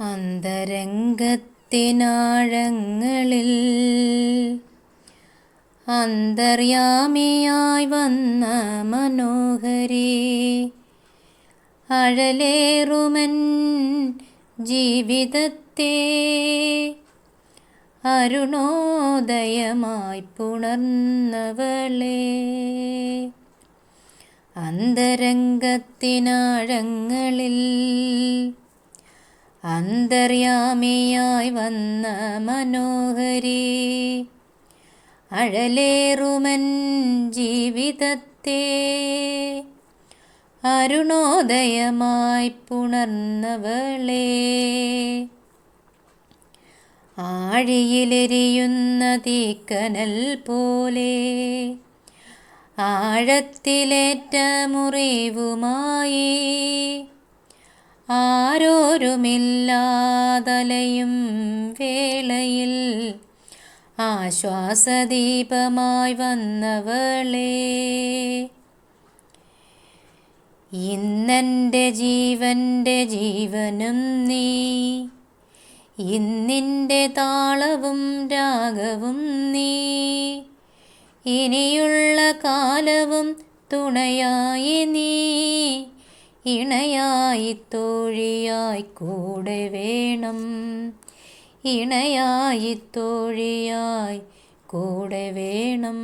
അന്തരംഗത്തിനാഴങ്ങളിൽ അന്തര്യാമിയായി വന്ന മനോഹരി അഴലേറുമൻ ജീവിതത്തെ അരുണോദയമായി പുണർന്നവളെ. അന്തരംഗത്തിനാഴങ്ങളിൽ അന്തര്യാമിയായി വന്ന മനോഹരി അഴലേറുമൻ ജീവിതത്തെ അരുണോദയമായി പുണർന്നവളേ. ആഴിയിലെരിയുന്ന തീക്കനൽ പോലെ ആഴത്തിലേറ്റ മുറിവുമായി ആരോരുമില്ലാതലയും വേളയിൽ ആശ്വാസദീപമായി വന്നവളേ. ഇന്നെന്റെ ജീവന്റെ ജീവനും നീ ഇന്നിന്റെ താളവും രാഗവും നീ ഇനിയുള്ള കാലവും തുണയായി നീ. ഇണയായി തോഴിയായി കൂടെ വേണം. ഇണയായി തോഴിയായി കൂടെ വേണം.